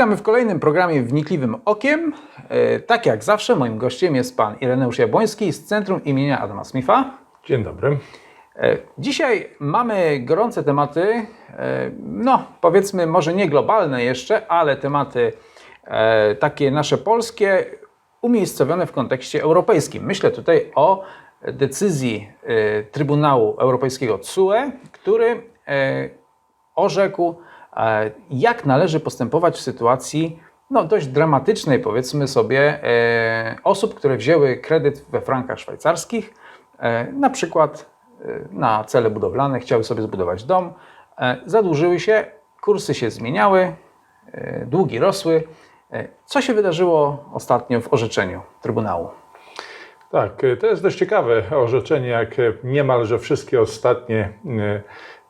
Witamy w kolejnym programie Wnikliwym Okiem. E, Tak jak zawsze, moim gościem jest pan Ireneusz Jabłoński z Centrum imienia Adama Smitha. Dzień dobry. E, Dzisiaj mamy gorące tematy, e, no powiedzmy może nie globalne jeszcze, ale tematy takie nasze polskie, umiejscowione w kontekście europejskim. Myślę tutaj o decyzji Trybunału Europejskiego CUE, który orzekł, jak należy postępować w sytuacji no, dość dramatycznej, powiedzmy sobie, e, osób, które wzięły kredyt we frankach szwajcarskich, e, na przykład e, na cele budowlane, chciały sobie zbudować dom, zadłużyły się, kursy się zmieniały, długi rosły. Co się wydarzyło ostatnio w orzeczeniu Trybunału? Tak, to jest dość ciekawe orzeczenie, jak niemalże wszystkie ostatnie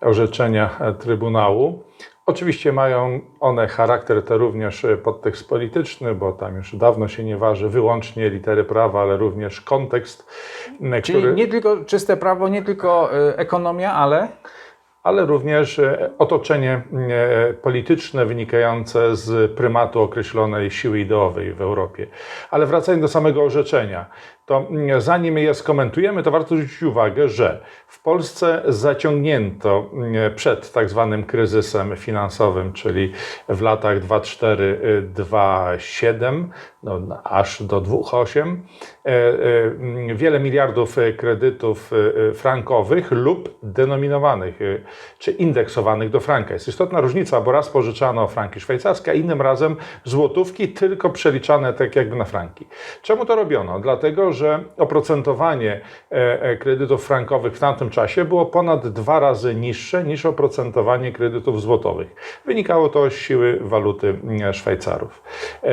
orzeczenia Trybunału. Oczywiście mają one charakter to również podtekst polityczny, bo tam już dawno się nie waży wyłącznie litery prawa, ale również kontekst, e, Czyli który... nie tylko czyste prawo, nie tylko e, ekonomia, ale ale również e, otoczenie e, polityczne wynikające z prymatu określonej siły ideowej w Europie. Ale wracając do samego orzeczenia, to mm, zanim je skomentujemy, to warto zwrócić uwagę, że w Polsce zaciągnięto mm, przed tak zwanym kryzysem finansowym, czyli w latach 2,4-2,7, no, aż do 2,8, e, e, wiele miliardów kredytów e, frankowych lub denominowanych, czy indeksowanych do franka. Jest istotna różnica, bo raz pożyczano franki szwajcarskie, a innym razem złotówki, tylko przeliczane tak jakby na franki. Czemu to robiono? Dlatego, że oprocentowanie e, e, kredytów frankowych w tamtym czasie było ponad dwa razy niższe niż oprocentowanie kredytów złotowych. Wynikało to z siły waluty mm, Szwajcarów. E,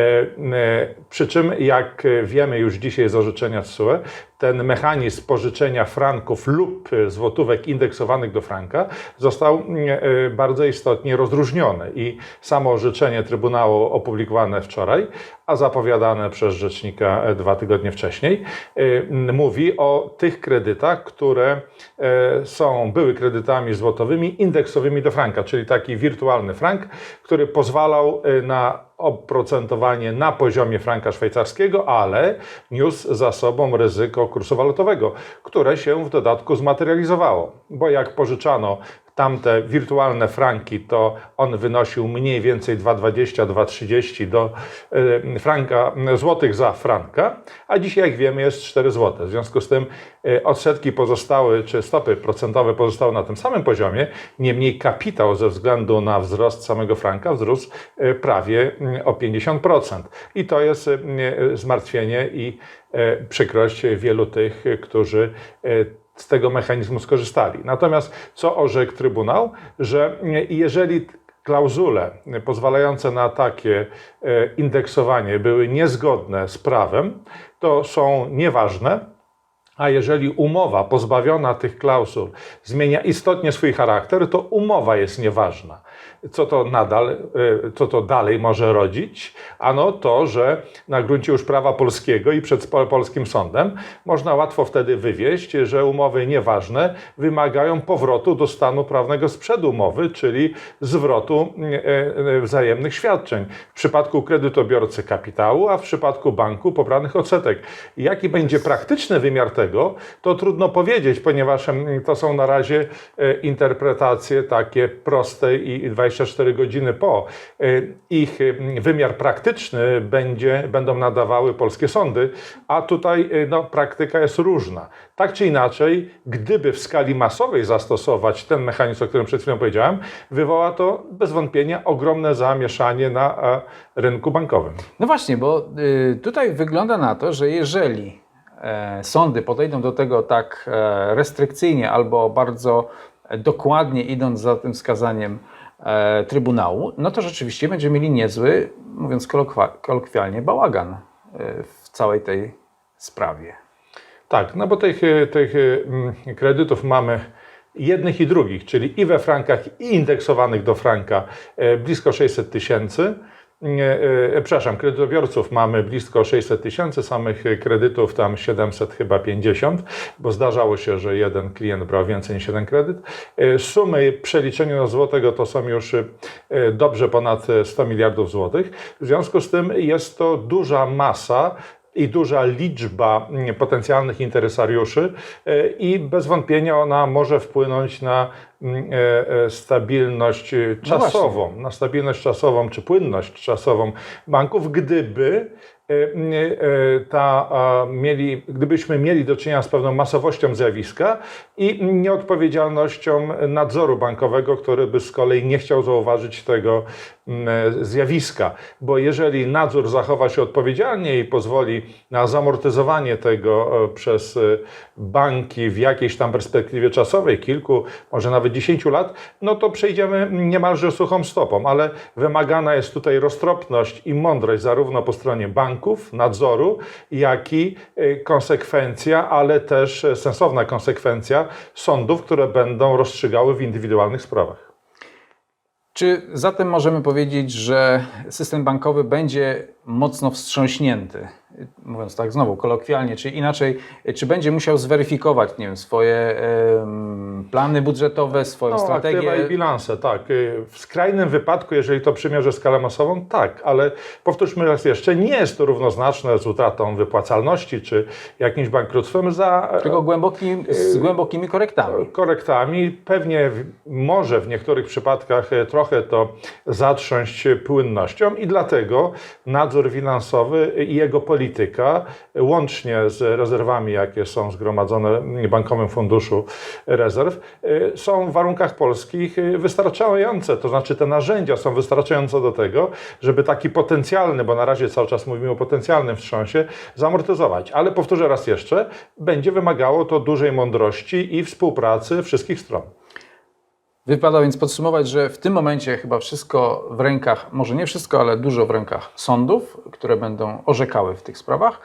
Przy czym, jak wiemy już dzisiaj z orzeczenia TSUE, ten mechanizm pożyczenia franków lub złotówek indeksowanych do franka został mm, e, bardzo istotnie rozróżniony. I samo orzeczenie Trybunału opublikowane wczoraj, a zapowiadane przez rzecznika e, dwa tygodnie wcześniej, e, mówi o tych kredytach, które e, są, były kredytami złotowymi indeksowymi do franka, czyli taki wirtualny frank, który pozwalał e, na oprocentowanie na poziomie franka szwajcarskiego, ale niósł za sobą ryzyko kursu walutowego, które się w dodatku zmaterializowało. Bo jak pożyczano tamte wirtualne franki, to on wynosił mniej więcej 2,20, 2,30 do e, franka, złotych za franka, a dzisiaj, jak wiemy, jest 4 zł. W związku z tym e, odsetki pozostały, czy stopy procentowe pozostały na tym samym poziomie, niemniej kapitał ze względu na wzrost samego franka wzrósł e, prawie mm, o 50%. I to jest zmartwienie i przykrość wielu tych, którzy z tego mechanizmu skorzystali. Natomiast co orzekł Trybunał, że jeżeli klauzule pozwalające na takie e, indeksowanie były niezgodne z prawem, to są nieważne, a jeżeli umowa pozbawiona tych klauzul zmienia istotnie swój charakter, to umowa jest nieważna. Co to nadal, y, co to dalej może rodzić? Ano to, że na gruncie już prawa polskiego i przed pol- polskim sądem można łatwo wtedy wywieść, że umowy nieważne wymagają powrotu do stanu prawnego sprzed umowy, czyli zwrotu y, y, wzajemnych świadczeń. W przypadku kredytobiorcy kapitału, a w przypadku banku pobranych odsetek. Jaki będzie praktyczny wymiar tego, to trudno powiedzieć, ponieważ to są na razie e, interpretacje takie proste i 24 godziny po. E, Ich wymiar praktyczny będzie, będą nadawały polskie sądy, a tutaj e, no, praktyka jest różna. Tak czy inaczej, gdyby w skali masowej zastosować ten mechanizm, o którym przed chwilą powiedziałem, wywoła to bez wątpienia ogromne zamieszanie na rynku bankowym. No właśnie, bo y, tutaj wygląda na to, że jeżeli sądy podejdą do tego tak e, restrykcyjnie albo bardzo e, dokładnie idąc za tym wskazaniem e, Trybunału, no to rzeczywiście będziemy mieli niezły, mówiąc kolokwialnie, bałagan e, w całej tej sprawie. Tak, no bo tych, e, tych mm, kredytów mamy jednych i drugich, czyli i we frankach, i indeksowanych do franka e, blisko 600 tysięcy. Nie, e, przepraszam, kredytobiorców mamy blisko 600 tysięcy, samych kredytów tam 700 chyba 50, bo zdarzało się, że jeden klient brał więcej niż jeden kredyt. E, Sumy w na złotego to są już e, dobrze ponad 100 miliardów złotych. W związku z tym jest to duża masa i duża liczba mm, potencjalnych interesariuszy e, i bez wątpienia ona może wpłynąć na mm, e, e, stabilność e, czasową, na stabilność czasową czy płynność czasową banków, gdyby m, e, ta, mieli, gdybyśmy mieli do czynienia z pewną masowością zjawiska i nieodpowiedzialnością nadzoru bankowego, który by z kolei nie chciał zauważyć tego zjawiska. Bo jeżeli nadzór zachowa się odpowiedzialnie i pozwoli na zamortyzowanie tego e, przez e, banki w jakiejś tam perspektywie czasowej, kilku, może nawet dziesięciu lat, no to przejdziemy niemalże suchą stopą, ale wymagana jest tutaj roztropność i mądrość zarówno po stronie banków, nadzoru, jak i e, konsekwencja, ale też e, sensowna konsekwencja sądów, które będą rozstrzygały w indywidualnych sprawach. Czy zatem możemy powiedzieć, że system bankowy będzie mocno wstrząśnięty? Mówiąc tak znowu kolokwialnie, czy inaczej, czy będzie musiał zweryfikować nie wiem, swoje plany budżetowe, swoją No, strategię? aktywa i bilanse, tak. Y, W skrajnym wypadku, jeżeli to przymierze skalę masową, tak, ale powtórzmy raz jeszcze, nie jest to równoznaczne z utratą wypłacalności czy jakimś bankructwem za Tylko głęboki, z głębokimi korektami. korektami. Pewnie może w niektórych przypadkach e, trochę to zatrząść płynnością i dlatego nadzór finansowy i jego polityka, e, łącznie z rezerwami, jakie są zgromadzone w Bankowym Funduszu Rezerw, e, są w warunkach polskich e, wystarczające. To znaczy te narzędzia są wystarczające do tego, żeby taki potencjalny, bo na razie cały czas mówimy o potencjalnym wstrząsie, zamortyzować. Ale powtórzę raz jeszcze, będzie wymagało to dużej mądrości i współpracy wszystkich stron. Wypada więc podsumować, że w tym momencie chyba wszystko w rękach, może nie wszystko, ale dużo w rękach sądów, które będą orzekały w tych sprawach.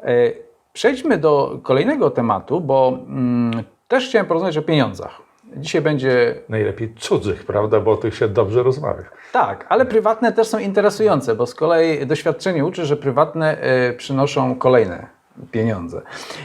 E, Przejdźmy do kolejnego tematu, bo mm, też chciałem porozmawiać o pieniądzach. Dzisiaj będzie Najlepiej cudzych, prawda, bo o tych się dobrze rozmawia. tak, ale prywatne też są interesujące, bo z kolei doświadczenie uczy, że prywatne e, przynoszą kolejne pieniądze,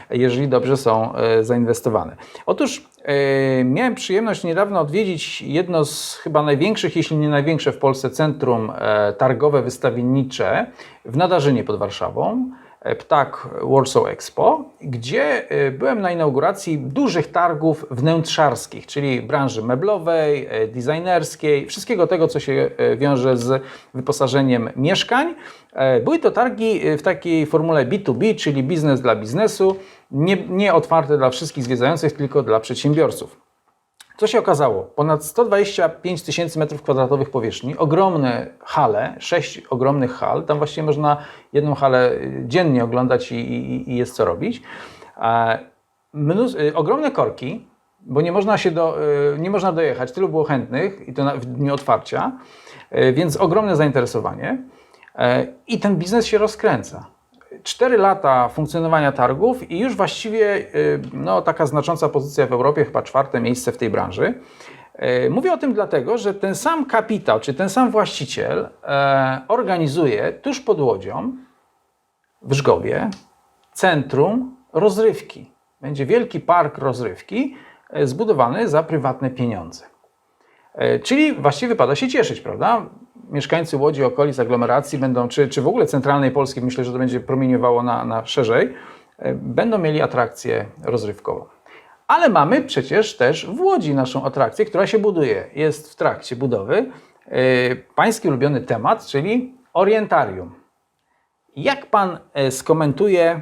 jeżeli dobrze są e, zainwestowane. Otóż e, miałem przyjemność niedawno odwiedzić jedno z chyba największych, jeśli nie największe w Polsce centrum e, targowe wystawiennicze w Nadarzynie pod Warszawą. E, Ptak Warsaw Expo, gdzie e, byłem na inauguracji dużych targów wnętrzarskich, czyli branży meblowej, e, designerskiej, wszystkiego tego, co się wiąże z wyposażeniem mieszkań. Były to targi w takiej formule B2B, czyli biznes dla biznesu, nie, nie otwarte dla wszystkich zwiedzających, tylko dla przedsiębiorców. Co się okazało? Ponad 125 tysięcy metrów kwadratowych powierzchni, ogromne hale, sześć ogromnych hal, tam właściwie można jedną halę y, dziennie oglądać i, i, i jest co robić. Y, ogromne korki, bo nie można, się do, y, nie można dojechać, tylu było chętnych i to na, w dniu otwarcia, więc ogromne zainteresowanie e, i ten biznes się rozkręca. Cztery lata funkcjonowania targów i już właściwie y, no, taka znacząca pozycja w Europie, chyba czwarte miejsce w tej branży. Y, Mówię o tym dlatego, że ten sam kapitał, czy ten sam właściciel e, organizuje tuż pod Łodzią, w Żgowie, centrum rozrywki. Będzie wielki park rozrywki e, zbudowany za prywatne pieniądze. E, Czyli właściwie wypada się cieszyć, prawda? Mieszkańcy Łodzi, okolic, aglomeracji będą, czy, czy w ogóle centralnej Polski, myślę, że to będzie promieniowało na, na szerzej, e, będą mieli atrakcję rozrywkową. Ale mamy przecież też w Łodzi naszą atrakcję, która się buduje, jest w trakcie budowy. E, Pański ulubiony temat, czyli orientarium. Jak pan skomentuje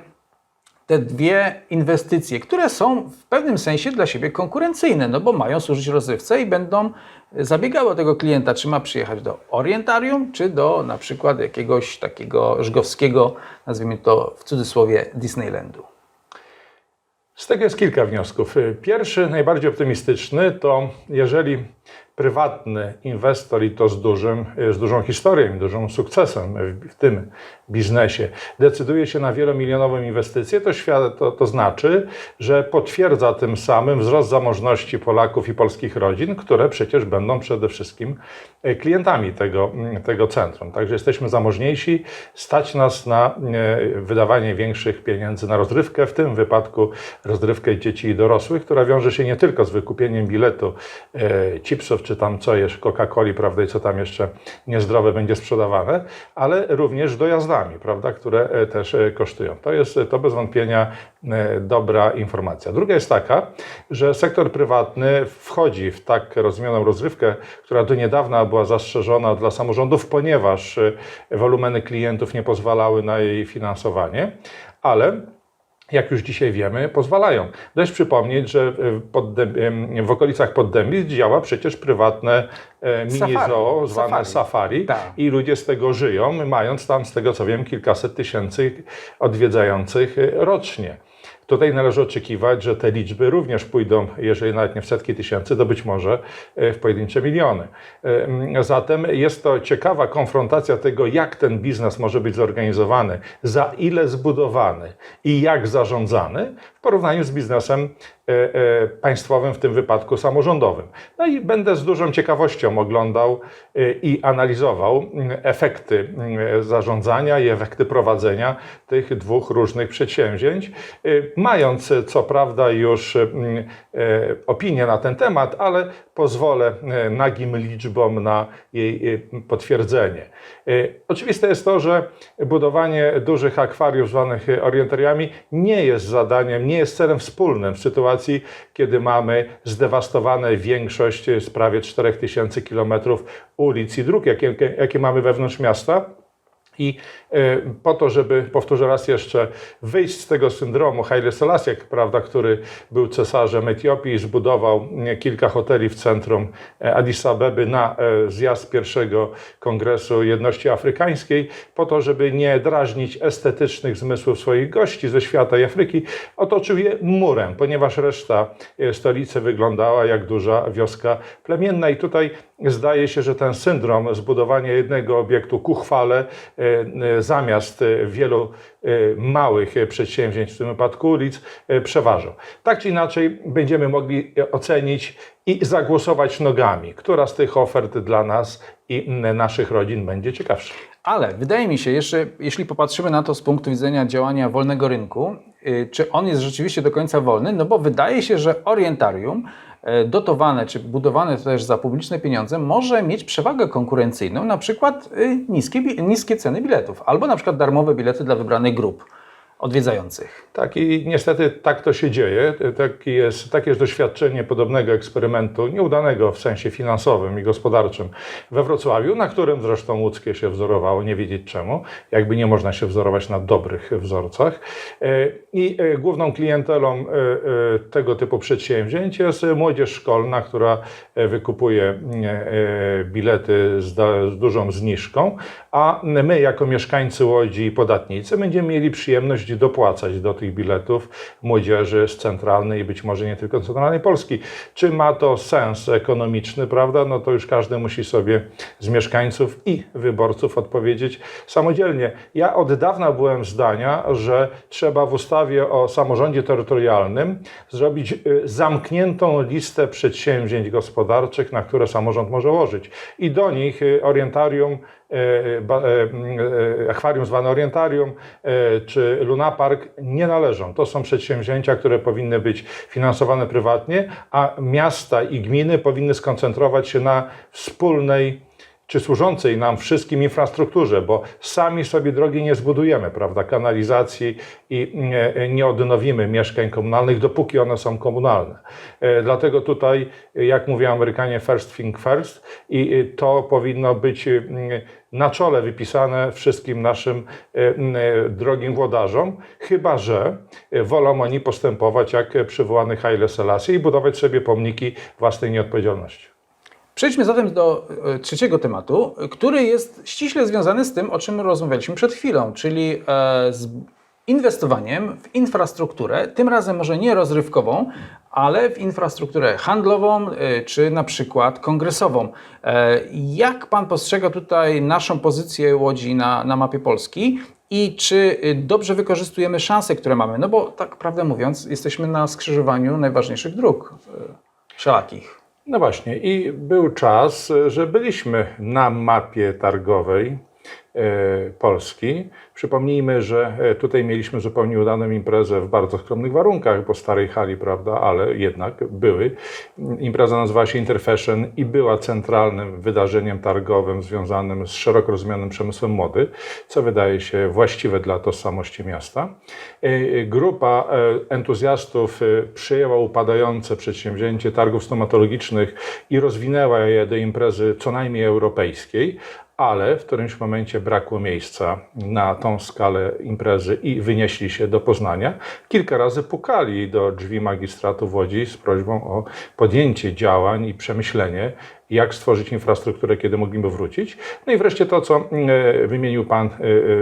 te dwie inwestycje, które są w pewnym sensie dla siebie konkurencyjne, no bo mają służyć rozrywce i będą zabiegały o tego klienta, czy ma przyjechać do orientarium, czy do na przykład jakiegoś takiego żgowskiego, nazwijmy to w cudzysłowie, Disneylandu. Z tego jest kilka wniosków. Pierwszy, najbardziej optymistyczny, to jeżeli prywatny inwestor i to z, dużym, z dużą historią i dużym sukcesem w, w tym biznesie decyduje się na wielomilionową inwestycję, to, świat, to, to znaczy, że potwierdza tym samym wzrost zamożności Polaków i polskich rodzin, które przecież będą przede wszystkim e, klientami tego, tego centrum. Także jesteśmy zamożniejsi, stać nas na e, wydawanie większych pieniędzy na rozrywkę, w tym wypadku rozrywkę dzieci i dorosłych, która wiąże się nie tylko z wykupieniem biletu e, chipsów, czy tam co jeszcze, Coca-Coli, prawda, i co tam jeszcze niezdrowe będzie sprzedawane, ale również dojazdami, prawda, które e, też e, kosztują. To jest to bez wątpienia e, dobra informacja. Druga jest taka, że sektor prywatny wchodzi w tak rozumianą rozrywkę, która do niedawna była zastrzeżona dla samorządów, ponieważ e, wolumeny klientów nie pozwalały na jej finansowanie, ale jak już dzisiaj wiemy, pozwalają. Dość przypomnieć, że w, Poddęb- w okolicach Poddębic działa przecież prywatne e, mini Safari. zoo zwane Safari. safari, Tak. i ludzie z tego żyją, mając tam, z tego co wiem, kilkaset tysięcy odwiedzających e, rocznie. Tutaj należy oczekiwać, że te liczby również pójdą, jeżeli nawet nie w setki tysięcy, to być może e, w pojedyncze miliony. E, Zatem jest to ciekawa konfrontacja tego, jak ten biznes może być zorganizowany, za ile zbudowany i jak zarządzany w porównaniu z biznesem państwowym, w tym wypadku samorządowym. No i będę z dużą ciekawością oglądał e, i analizował mm, efekty mm, zarządzania i efekty prowadzenia tych dwóch różnych przedsięwzięć, e, mając e, co prawda już mm, e, opinię na ten temat, ale pozwolę e, nagim liczbom na jej e, potwierdzenie. E, Oczywiste jest to, że budowanie dużych akwariów zwanych e, orientariami nie jest zadaniem, nie jest celem wspólnym w sytuacji, kiedy mamy zdewastowane większość e, z prawie 4000 kilometrów ulic i dróg, jakie, jakie mamy wewnątrz miasta. I e, po to, żeby, powtórzę raz jeszcze, wyjść z tego syndromu Haile Selassie, prawda, który był cesarzem Etiopii zbudował e, kilka hoteli w centrum e, Addis Abeby na zjazd pierwszego Kongresu Jedności Afrykańskiej, po to, żeby nie drażnić estetycznych zmysłów swoich gości ze świata i Afryki, otoczył je murem, ponieważ reszta stolicy wyglądała jak duża wioska plemienna. I tutaj zdaje się, że ten syndrom zbudowania jednego obiektu ku chwale zamiast e, wielu e, małych e, przedsięwzięć, w tym wypadku ulic, e, przeważał. Tak czy inaczej będziemy mogli e, ocenić i zagłosować nogami, która z tych ofert dla nas i naszych rodzin będzie ciekawsza. Ale wydaje mi się, jeszcze jeśli popatrzymy na to z punktu widzenia działania wolnego rynku, y, czy on jest rzeczywiście do końca wolny? No bo wydaje się, że orientarium e, dotowane czy budowane też za publiczne pieniądze może mieć przewagę konkurencyjną, na przykład y, niskie, niskie ceny biletów albo na przykład darmowe bilety dla wybranych grup odwiedzających. Tak i niestety tak to się dzieje. Taki jest, takie jest doświadczenie podobnego eksperymentu, nieudanego w sensie finansowym i gospodarczym we Wrocławiu, na którym zresztą łódzkie się wzorowało, nie wiedzieć czemu, jakby nie można się wzorować na dobrych wzorcach. E, I e, główną klientelą e, tego typu przedsięwzięć jest młodzież szkolna, która wykupuje bilety z dużą zniżką, a my jako mieszkańcy Łodzi i podatnicy będziemy mieli przyjemność dopłacać do tych biletów młodzieży z centralnej i być może nie tylko centralnej Polski. Czy ma to sens ekonomiczny, prawda? No to już każdy musi sobie z mieszkańców i wyborców odpowiedzieć samodzielnie. Ja od dawna byłem zdania, że trzeba w ustawie o samorządzie terytorialnym zrobić y, zamkniętą listę przedsięwzięć gospodarczych, na które samorząd może łożyć. I do nich y, orientarium akwarium zwane orientarium e, czy lunapark nie należą. To są przedsięwzięcia, które powinny być finansowane prywatnie, a miasta i gminy powinny skoncentrować się na wspólnej czy służącej nam wszystkim infrastrukturze, bo sami sobie drogi nie zbudujemy, prawda, kanalizacji i nie, nie odnowimy mieszkań komunalnych, dopóki one są komunalne. E, Dlatego tutaj, jak mówią Amerykanie, first thing first i e, to powinno być na czole wypisane wszystkim naszym e, e, drogim włodarzom, chyba że e, wolą oni postępować jak przywołany Haile Selassie i budować sobie pomniki własnej nieodpowiedzialności. Przejdźmy zatem do e, trzeciego tematu, który jest ściśle związany z tym, o czym rozmawialiśmy przed chwilą, czyli e, z inwestowaniem w infrastrukturę, tym razem może nie rozrywkową, ale w infrastrukturę handlową y, czy na przykład kongresową. E, Jak Pan postrzega tutaj naszą pozycję Łodzi na, na mapie Polski i czy dobrze wykorzystujemy szanse, które mamy? No bo tak prawdę mówiąc, jesteśmy na skrzyżowaniu najważniejszych dróg wszelakich. No właśnie, i był czas, że byliśmy na mapie targowej Polski. Przypomnijmy, że e, tutaj mieliśmy zupełnie udaną imprezę w bardzo skromnych warunkach, po starej hali, prawda, ale jednak były. Impreza nazywała się Interfashion i była centralnym wydarzeniem targowym związanym z szeroko rozumianym przemysłem mody, co wydaje się właściwe dla tożsamości miasta. E, Grupa e, entuzjastów e, przyjęła upadające przedsięwzięcie targów stomatologicznych i rozwinęła je do imprezy co najmniej europejskiej, ale w którymś momencie brakło miejsca na tą skalę imprezy i wynieśli się do Poznania. Kilka razy pukali do drzwi magistratu w Łodzi z prośbą o podjęcie działań i przemyślenie, jak stworzyć infrastrukturę, kiedy mogliby wrócić. No i wreszcie to, co e, wymienił Pan e,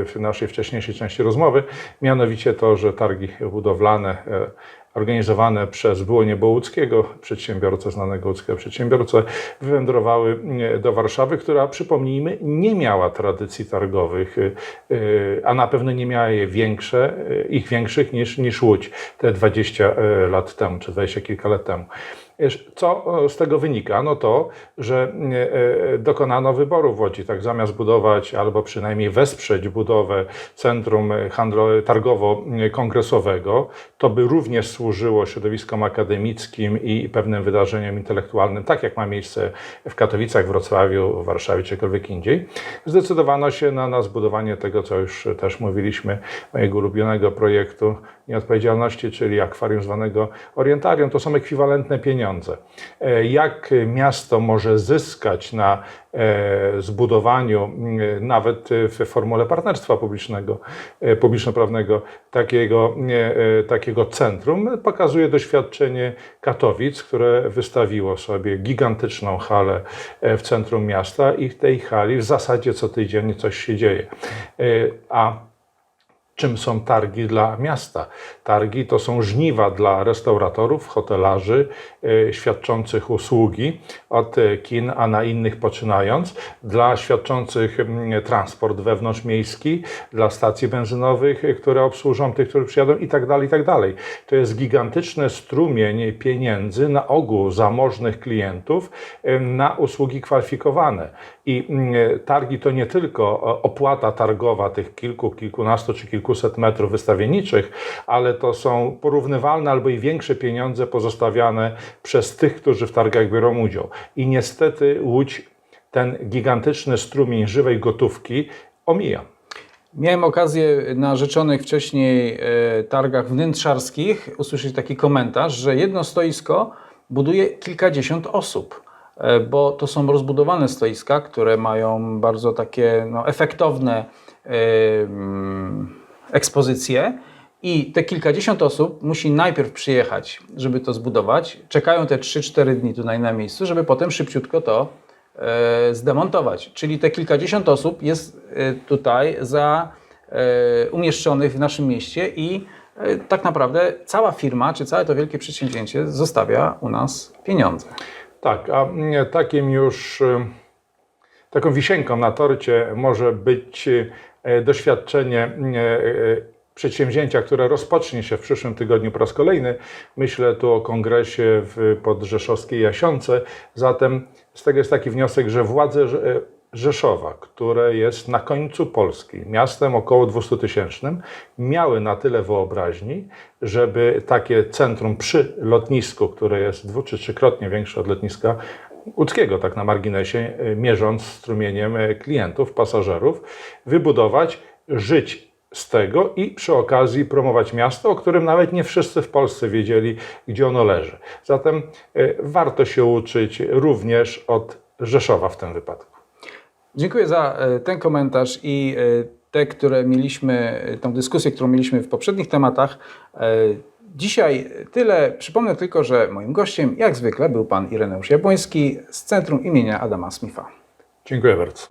w naszej wcześniejszej części rozmowy, mianowicie to, że targi budowlane e, organizowane przez było niebo łódzkiego przedsiębiorcę, znanego łódzkiego przedsiębiorcę, wywędrowały e, do Warszawy, która, przypomnijmy, nie miała tradycji targowych, e, a na pewno nie miała je większe, e, ich większych niż, niż Łódź te 20 e, lat temu, czy 20 kilka lat temu. Co e, z tego wynika? No to, że e, e, dokonano wyboru w Łodzi. Tak zamiast budować albo przynajmniej wesprzeć budowę centrum targowo-kongresowego, to by również służyło środowiskom akademickim i pewnym wydarzeniom intelektualnym, tak jak ma miejsce w Katowicach, Wrocławiu, w Warszawie gdziekolwiek indziej. Zdecydowano się na, na zbudowanie tego, co już też mówiliśmy, mojego ulubionego projektu nieodpowiedzialności, czyli akwarium zwanego orientarium. To są ekwiwalentne pieniądze. E, Jak miasto może zyskać na e, zbudowaniu, m, nawet w formule partnerstwa publicznego, e, publiczno-prawnego, takiego, takiego centrum, pokazuje doświadczenie Katowic, które wystawiło sobie gigantyczną halę w centrum miasta i w tej hali w zasadzie co tydzień coś się dzieje. A czym są targi dla miasta. Targi to są żniwa dla restauratorów, hotelarzy, e, świadczących usługi od e, kin, a na innych poczynając, dla świadczących transport wewnątrzmiejski, dla stacji benzynowych, e, które obsłużą tych, którzy przyjadą i tak dalej, i tak dalej. To jest gigantyczny strumień pieniędzy na ogół zamożnych klientów na usługi kwalifikowane. I mm, targi to nie tylko opłata targowa tych kilku, kilkunastu czy kilkuset metrów wystawienniczych, ale to są porównywalne albo i większe pieniądze pozostawiane przez tych, którzy w targach biorą udział. I niestety Łódź ten gigantyczny strumień żywej gotówki omija. Miałem okazję na rzeczonych wcześniej e, targach wnętrzarskich usłyszeć taki komentarz, że jedno stoisko buduje kilkadziesiąt osób, bo to są rozbudowane stoiska, które mają bardzo takie no, efektowne e, mm, ekspozycje. I te kilkadziesiąt osób musi najpierw przyjechać, żeby to zbudować. Czekają te 3-4 dni tutaj na miejscu, żeby potem szybciutko to e, zdemontować. Czyli te kilkadziesiąt osób jest e, tutaj za, e, umieszczonych w naszym mieście i e, tak naprawdę cała firma, czy całe to wielkie przedsięwzięcie zostawia u nas pieniądze. Tak, a mm, takim już y, taką wisienką na torcie może być e, doświadczenie e, e, przedsięwzięcia, które rozpocznie się w przyszłym tygodniu po raz kolejny. Myślę tu o kongresie w podrzeszowskiej Jasionce. Zatem z tego jest taki wniosek, że władze Rze- Rzeszowa, które jest na końcu Polski, miastem około 200 tysięcznym, miały na tyle wyobraźni, żeby takie centrum przy lotnisku, które jest dwu czy trzykrotnie większe od lotniska łódzkiego, tak na marginesie, e, mierząc strumieniem e, klientów, pasażerów, wybudować, żyć z tego i przy okazji promować miasto, o którym nawet nie wszyscy w Polsce wiedzieli, gdzie ono leży. Zatem e, warto się uczyć również od Rzeszowa w tym wypadku. Dziękuję za e, ten komentarz i e, te, które mieliśmy, e, tą dyskusję, którą mieliśmy w poprzednich tematach. Dzisiaj tyle. Przypomnę tylko, że moim gościem, jak zwykle, był pan Ireneusz Jabłoński z Centrum imienia Adama Smitha. Dziękuję bardzo.